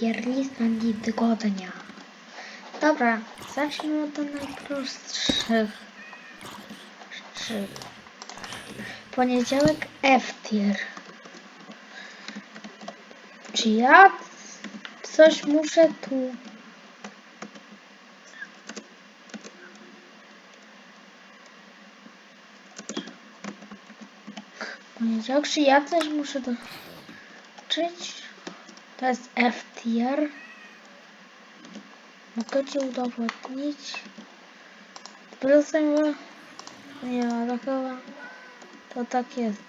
tier lista tygodnia. Dobra, zacznijmy od najprostszych. Poniedziałek F tier. Czy ja coś muszę tu... Poniedziałek, czy ja coś muszę doczyć? To jest F tier. Mogę ci udowodnić. Plusem, nie, ale chyba to tak jest.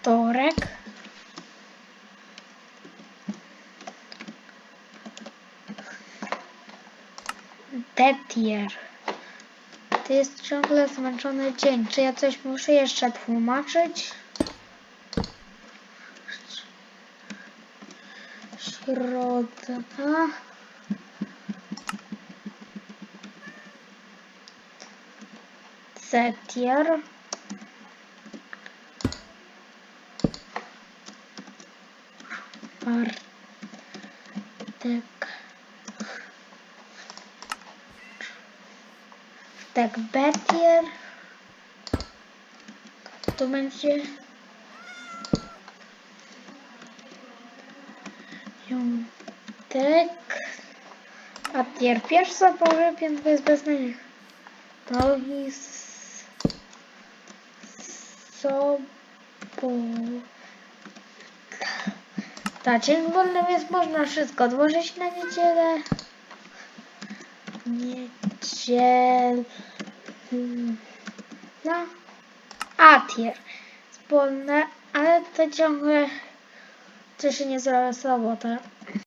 Wtorek. Detier. To jest ciągle zmęczony dzień. Czy ja coś muszę jeszcze tłumaczyć? Środka. Setier. Bartek. Tak, Betier. To będzie... Piątek. A tier pierwsza powie, piątka jest bez mnie. To jest... Sobo... Tak, dzień wolny, więc można wszystko odłożyć na niedzielę. Niedziel... No. A, tier. Wspólne, ale to ciągle... Coś się nie zrobiło sobotę.